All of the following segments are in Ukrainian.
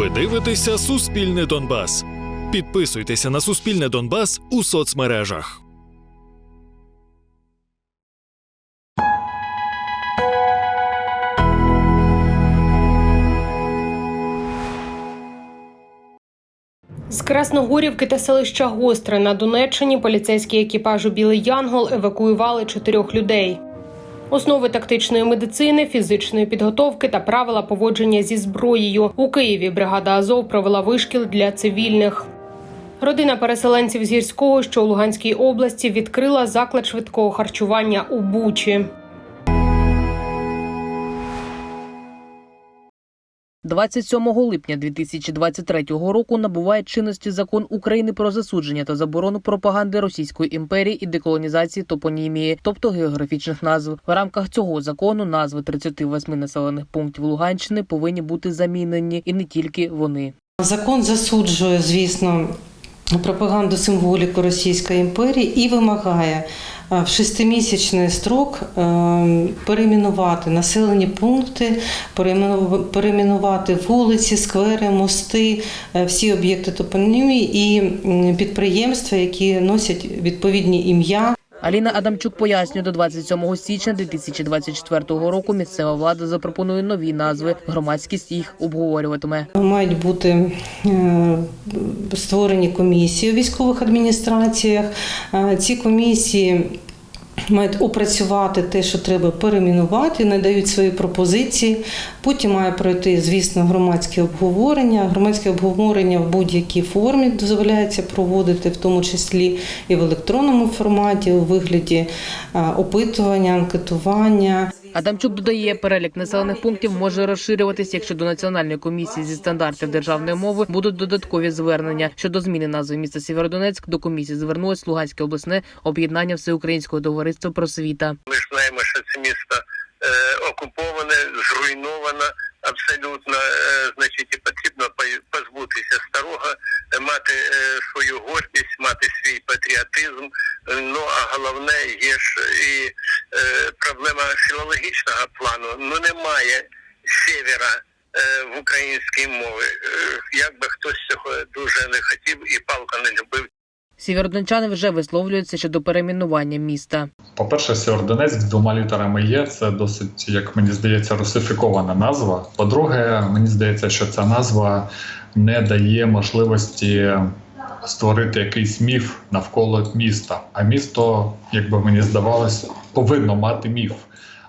Ви дивитеся Суспільне Донбас. Підписуйтеся на Суспільне Донбас у соцмережах. З Красногорівки та селища Гостре на Донеччині поліцейські екіпажу Білий Янгол евакуювали чотирьох людей. Основи тактичної медицини, фізичної підготовки та правила поводження зі зброєю у Києві. Бригада Азов провела вишкіл для цивільних. Родина переселенців з гірського, що у Луганській області, відкрила заклад швидкого харчування у Бучі. 27 липня 2023 року набуває чинності закон України про засудження та заборону пропаганди Російської імперії і деколонізації топонімії, тобто географічних назв. В рамках цього закону назви 38 населених пунктів Луганщини повинні бути замінені, і не тільки вони. Закон засуджує, звісно, пропаганду символіку Російської імперії і вимагає е, в шестимісячний строк е, перейменувати населені пункти, переймену- перейменувати вулиці, сквери, мости, е, всі об'єкти топонімії і підприємства, які носять відповідні ім'я. Аліна Адамчук пояснює, до 27 січня 2024 року місцева влада запропонує нові назви. Громадськість їх обговорюватиме. Мають бути е, створені комісії у військових адміністраціях. Е, Ці комісії мають опрацювати те, що треба перемінувати, надають свої пропозиції. Потім має пройти, звісно, громадське обговорення. Громадське обговорення в будь-якій формі дозволяється проводити, в тому числі і в електронному форматі, у вигляді опитування, анкетування. Адамчук додає, перелік населених пунктів може розширюватись, якщо до національної комісії зі стандартів державної мови будуть додаткові звернення щодо зміни назви міста Сєвєродонецьк. До комісії звернулось Луганське обласне об'єднання всеукраїнського товариства просвіта. Ми ж знаємо, що це місто е, окуповане, зруйноване абсолютно. Е, значить, потрібно по- позбутися старого, е, мати е, свою гордість, мати свій патріотизм. Ну а головне є ж і проблема філологічного плану. Ну немає севера. В українській мові, як би хтось цього дуже не хотів і палко не любив, Сєвєродончани вже висловлюються щодо перейменування міста. По-перше, Сєвєродонецьк з двома літерами є. Це досить, як мені здається, русифікована назва. По-друге, мені здається, що ця назва не дає можливості створити якийсь міф навколо міста. А місто, як би мені здавалось, повинно мати міф,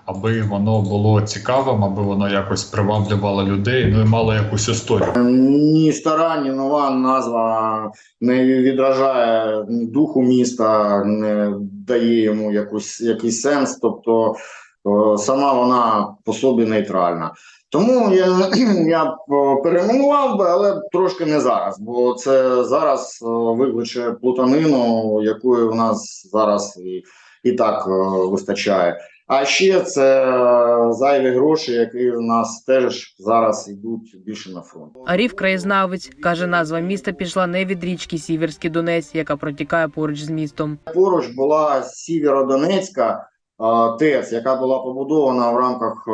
аби воно було цікавим, аби воно якось приваблювало людей, ну і мало якусь історію. Ні стара, ні нова назва не відражає духу міста, не дає йому якусь, якийсь сенс. Тобто сама вона по собі нейтральна. Тому я, я перейменував би, але трошки не зараз, бо це зараз викличе плутанину, якої в нас зараз і, і так вистачає. А ще це е, зайві гроші, які в нас теж зараз йдуть більше на фронт. Арів краєзнавець каже, назва міста пішла не від річки Сіверський Донець, яка протікає поруч з містом. Поруч була Сіверодонецька е, ТЕЦ, яка була побудована в рамках е,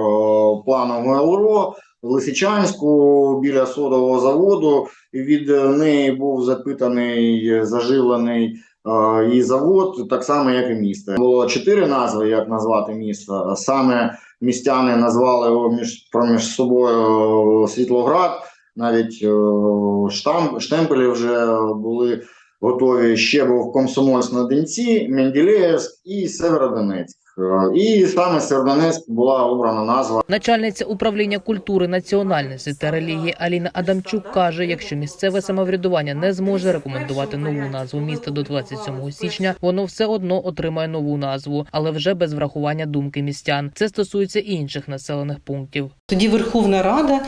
плану МЛРО в Лисичанську біля содового заводу. Від неї був запитаний заживлений і завод, так само як і місто. Було чотири назви, як назвати місто. Саме містяни назвали його між проміж собою е, Світлоград. Навіть е, штам, штемпелі вже були готові. Ще був Комсомольськ на Донці, Менделєєвськ і Северодонецьк. Е, І саме Северодонецьк була обрана назва. Начальниця управління культури, національності та релігії Аліна Адамчук каже: якщо місцеве самоврядування не зможе рекомендувати нову назву міста до 27 січня, воно все одно отримає нову назву, але вже без врахування думки містян. Це стосується і інших населених пунктів. Тоді Верховна Рада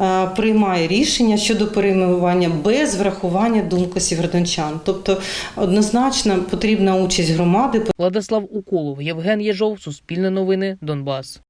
е, приймає рішення щодо перейменування без врахування думки сєвєродончан. Тобто однозначно потрібна участь громади, Владислав Уколов, Євген Єжов, Суспільне новини, Донбас.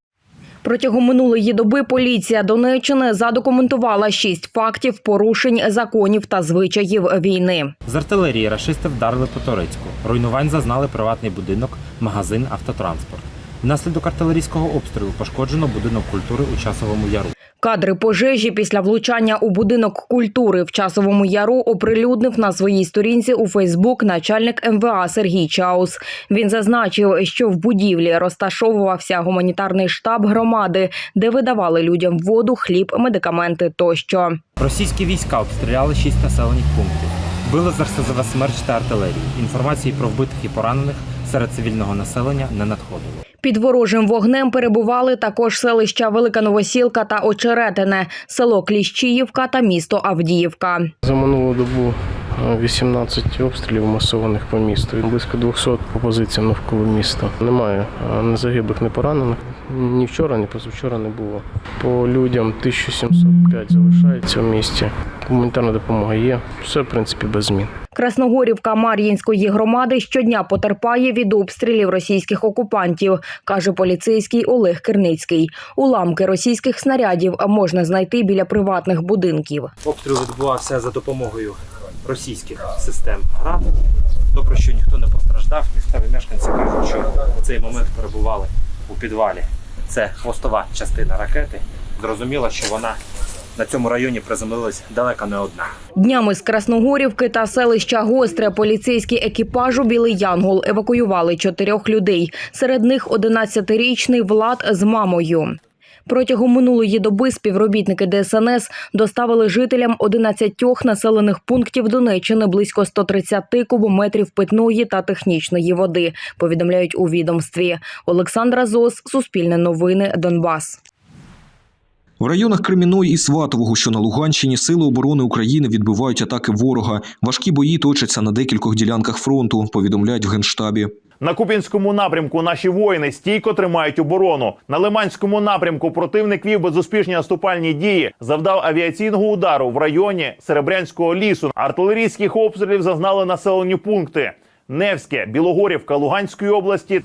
Протягом минулої доби поліція Донеччини задокументувала шість фактів порушень законів та звичаїв війни. З артилерії рашисти вдарили по Торецьку. Руйнувань зазнали приватний будинок, магазин, автотранспорт. Внаслідок артилерійського обстрілу пошкоджено будинок культури у часовому яру. Кадри пожежі після влучання у будинок культури в часовому яру оприлюднив на своїй сторінці у Фейсбук начальник МВА Сергій Чаус. Він зазначив, що в будівлі розташовувався гуманітарний штаб громади, де видавали людям воду, хліб, медикаменти тощо. Російські війська обстріляли шість населених пунктів. Били з РСЗВ смерч та артилерії. Інформації про вбитих і поранених серед цивільного населення не надходило. Під ворожим вогнем перебували також селища Велика Новосілка та Очеретине, село Кліщіївка та місто Авдіївка. За минулу добу е, 18 обстрілів масованих по місту. Близько 200 по позиціям навколо міста. Немає е, ні загиблих, ні поранених. Ні вчора, ні позавчора не було. По людям 1705 залишається в місті. Гуманітарна допомога є. Все, в принципі, без змін. Красногорівка Мар'їнської громади щодня потерпає від обстрілів російських окупантів, каже поліцейський Олег Керницький. Уламки російських снарядів можна знайти біля приватних будинків. Обстріл відбувався за допомогою російських систем ГРАД. Добре, що ніхто не постраждав. Місцеві мешканці кажуть, що в цей момент перебували у підвалі. Це хвостова частина ракети. Зрозуміло, що вона на цьому районі приземлилась далеко не одна. Днями з Красногорівки та селища Гостре поліцейські екіпажу Білий Янгол евакуювали чотирьох людей. Серед них 11-річний Влад з мамою. Протягом минулої доби співробітники ДСНС доставили жителям 11 населених пунктів Донеччини близько 130 кубометрів питної та технічної води. Повідомляють у відомстві. Олександра Зос, Суспільне новини, Донбас. В районах Креміної і Сватового, що на Луганщині, сили оборони України відбивають атаки ворога. Важкі бої точаться на декількох ділянках фронту, повідомляють в генштабі. На Куп'янському напрямку наші воїни стійко тримають оборону. На Лиманському напрямку противник вів безуспішні наступальні дії, завдав авіаційного удару в районі Серебрянського лісу. Артилерійських обстрілів зазнали населені пункти: Невське, Білогорівка, Луганської області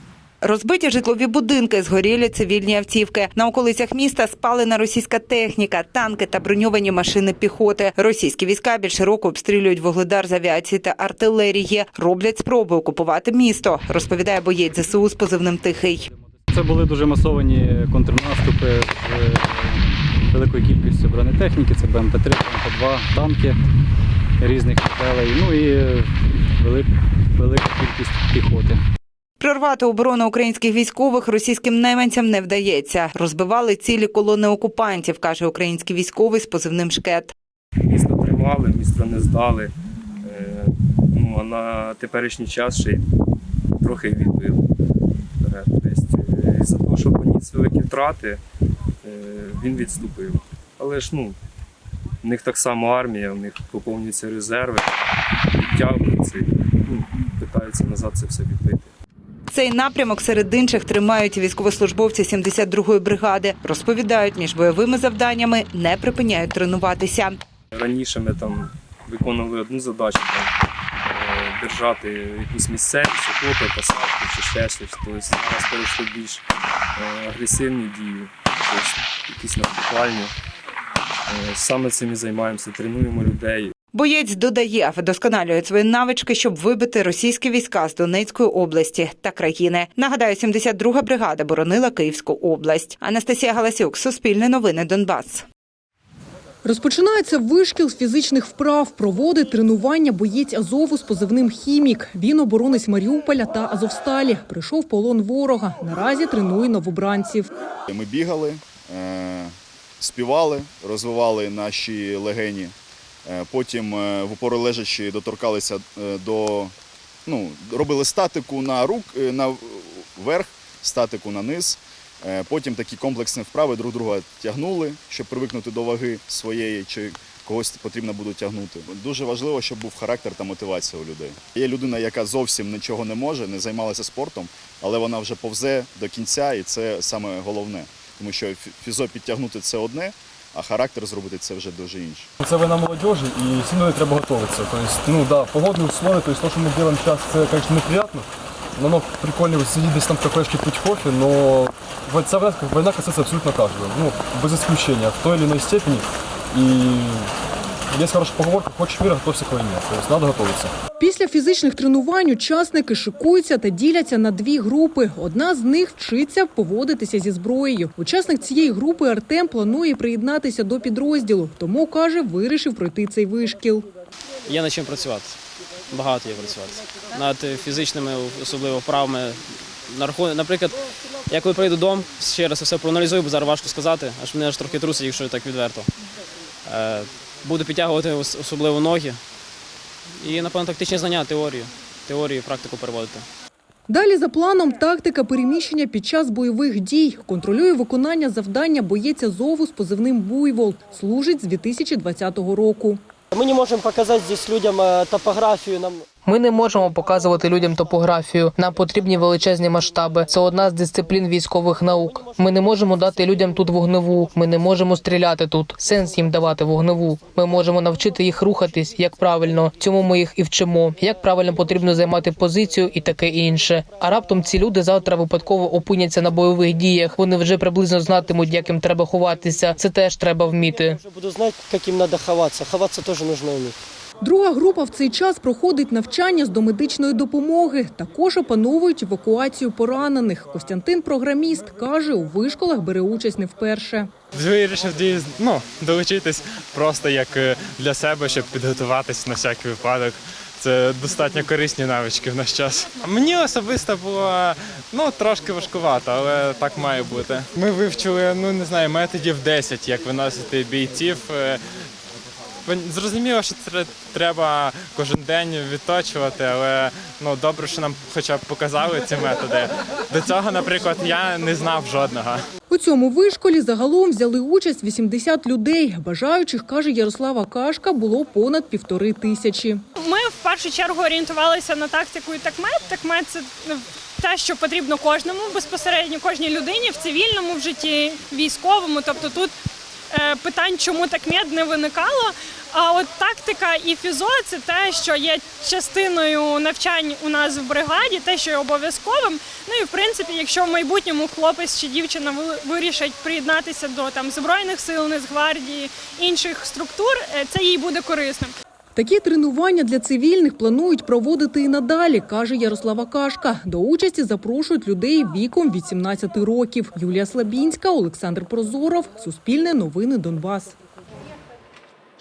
Розбиті житлові будинки, згорілі цивільні автівки. На околицях міста спалена російська техніка, танки та броньовані машини піхоти. Російські війська більш широко обстрілюють вугледар з авіації та артилерії. Роблять спроби окупувати місто, розповідає боєць ЗСУ з позивним Тихий. Це були дуже масовані контрнаступи з великою кількістю бронетехніки. Це БМП-3, БМП-2, танки різних моделей. Ну і велика кількість піхоти. Прорвати оборону українських військових російським найманцям не вдається. Розбивали цілі колони окупантів, каже український військовий з позивним Шкет. Місто тримали, місто не здали. Е, Ну, а на теперішній час ще й трохи відбили. Тобто, е, за того, що поніс великі втрати, е, він відступив. Але ж ну, в них так само армія, в них поповнюються резерви, підтягуються і ну, питаються назад це все відбити. Цей напрямок серед інших тримають військовослужбовці 72-ї бригади. Розповідають, між бойовими завданнями не припиняють тренуватися. Раніше ми там виконували одну задачу там, е, держати якусь місцевість, окопи, посадки чи ще щось. Тобто зараз перейшли більш е, агресивні дії, тобто якісь наступальні. Е, Саме цим і займаємося, тренуємо людей. Боєць додає, вдосконалюють свої навички, щоб вибити російські війська з Донецької області та країни. Нагадаю, 72-га бригада боронила Київську область. Анастасія Галасюк, Суспільне новини, Донбас. Розпочинається вишкіл з фізичних вправ. Проводить тренування боєць Азову з позивним «Хімік». Він оборонець Маріуполя та Азовсталі. Прийшов полон ворога. Наразі тренує новобранців. Ми бігали, е, співали, розвивали наші легені. Е, Потім е, в упору лежачи доторкалися е, до ну, робили статику на рук на верх, статику на низ. Потім такі комплексні вправи друг друга тягнули, щоб привикнути до ваги своєї чи когось потрібно буде тягнути. Дуже важливо, щоб був характер та мотивація у людей. Є людина, яка зовсім нічого не може, не займалася спортом, але вона вже повзе до кінця, і це саме головне. Тому що фізо підтягнути це одне, а характер зробити це вже дуже інше. Це війна молодежі і сильно треба готуватися. Тобто, ну да, погодні условия, то есть то, що ми робимо зараз, це, звісно, неприятно. Воно оно прикольно сидіти десь там в кафешці пить кофе, але ця війна війна касається абсолютно кожного, Ну, без исключения, в той или иной степени. І Есть хорошая поговорка, хочешь мира, готовься к войне. То есть надо готовиться. Після фізичних тренувань учасники шикуються та діляться на дві групи. Одна з них вчиться поводитися зі зброєю. Учасник цієї групи Артем планує приєднатися до підрозділу, тому каже, вирішив пройти цей вишкіл. Є над чим працювати. Багато є працювати. Над фізичними, особливо вправами. На наприклад, я коли прийду додому, ще раз все проаналізую, бо зараз важко сказати, аж мене аж трохи трусить, якщо так відверто. Е, Буду підтягувати особливо ноги. І, напевно, тактичні знання, теорію. Теорію практику переводити. Далі за планом тактика переміщення під час бойових дій. Контролює виконання завдання боєця зову з позивним Буйвол. Служить з 2020 року. Ми не можемо показати здесь людям топографію. Нам Ми не можемо показувати людям топографію. Нам потрібні величезні масштаби. Це одна з дисциплін військових наук. Ми не можемо дати людям тут вогневу. Ми не можемо стріляти тут. Сенс їм давати вогневу. Ми можемо навчити їх рухатись як правильно. Цьому ми їх і вчимо. Як правильно потрібно займати позицію і таке інше. А раптом ці люди завтра випадково опиняться на бойових діях. Вони вже приблизно знатимуть, як їм треба ховатися. Це теж треба вміти. уже буду знать, как им надо ховаться. Ховаться тоже нужно уметь. Друга група в цей час проходить навчання з домедичної допомоги. Також опановують евакуацію поранених. Костянтин, програміст, каже, у вишколах бере участь не вперше. Вирішив ну, долучитись просто як е, для себе, щоб підготуватись на всякий випадок. Це достатньо корисні навички в наш час. Мені особисто було ну трошки важкувато, але так має бути. Ми вивчили ну не знаю методів 10, як виносити бійців. Зрозуміло, що тре- треба кожен день відточувати, але ну добре, що нам хоча б показали ці методи. До цього, наприклад, я не знав жодного. У цьому вишколі загалом взяли участь 80 людей. Бажаючих, каже Ярослава Кашка, було понад півтори тисячі. Ми в першу чергу орієнтувалися на тактику і такмет. Такмет це ну, те, що потрібно кожному безпосередньо кожній людині в цивільному в житті, військовому. Тобто тут питань, чому такмет не виникало. А от тактика і фізо це те, що є частиною навчань у нас в бригаді, те, що є обов'язковим. Ну і в принципі, якщо в майбутньому хлопець чи дівчина ви- вирішать приєднатися до там збройних сил, Нацгвардії, інших структур, е, це їй буде корисним. Такі тренування для цивільних планують проводити і надалі, каже Ярослава Кашка. До участі запрошують людей віком від 17 років. Юлія Слабінська, Олександр Прозоров, Суспільне новини Донбас.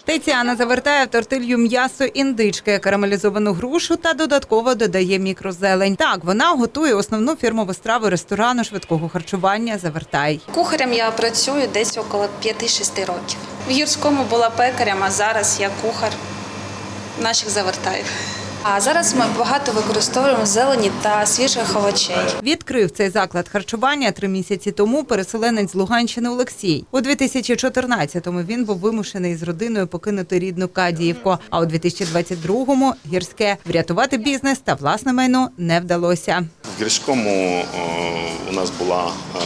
Тетяна завертає в тортилью м'ясо індички, карамелізовану грушу та додатково додає мікрозелень. Так, вона готує основну фірмову страву ресторану швидкого харчування Завертай. Кухарем я працюю десь около 5-6 років. В гірському була пекарем, а зараз я кухар наших завертаїв. А зараз ми багато використовуємо зелені та свіжих овочей. Відкрив цей заклад харчування три місяці тому переселенець з Луганщини Олексій. У 2014-му він був вимушений з родиною покинути рідну Кадіївку. А у 2022-му – гірське врятувати бізнес та власне майно не вдалося. В Гірському у нас була е,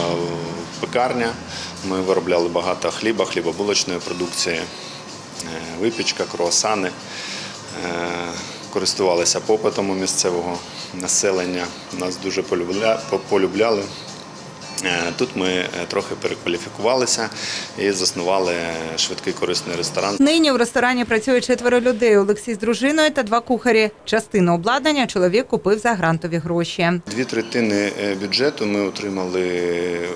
пекарня. Ми виробляли багато хліба, хлібобулочної продукції, е, випічка, круасани. Е, Користувалися попитом у місцевого населення. Нас дуже полюбля- полюбляли. Е, Тут ми е, трохи перекваліфікувалися і заснували швидкий корисний ресторан. Нині в ресторані працює четверо людей. Олексій з дружиною та два кухарі. Частину обладнання чоловік купив за грантові гроші. Дві третини е, бюджету ми отримали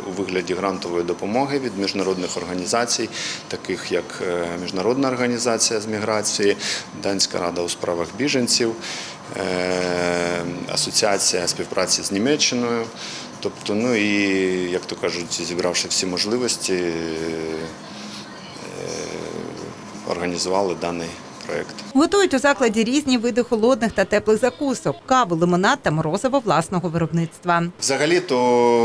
у вигляді грантової допомоги від міжнародних організацій, таких як е, Міжнародна організація з міграції, Данська рада у справах біженців, е, Асоціація співпраці з Німеччиною. Тобто, ну і як то кажуть, зібравши всі можливості, е, організували даний проєкт. Готують у закладі різні види холодних та теплих закусок, каву, лимонад та морозиво власного виробництва. Взагалі-то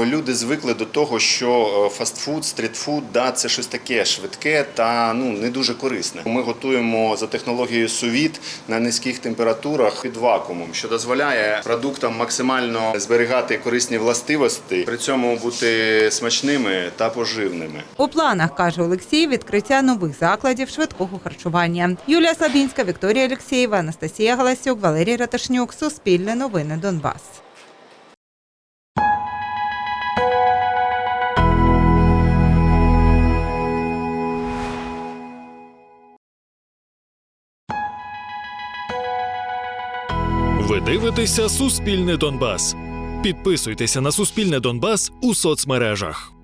люди звикли до того, що е, фастфуд, стрітфуд да, це щось таке швидке та ну не дуже корисне. Ми готуємо за технологією сувіт на низьких температурах під вакуумом, що дозволяє продуктам максимально зберігати корисні властивості, при цьому бути смачними та поживними. У планах, каже Олексій, відкриття нових закладів швидкого харчування. Юлія Лабінська, Вікторія Олексєєва, Анастасія Галасюк, Валерій Раташнюк. Суспільне новини Донбас. Ви дивитеся Суспільне Донбас. Підписуйтеся на Суспільне Донбас у соцмережах.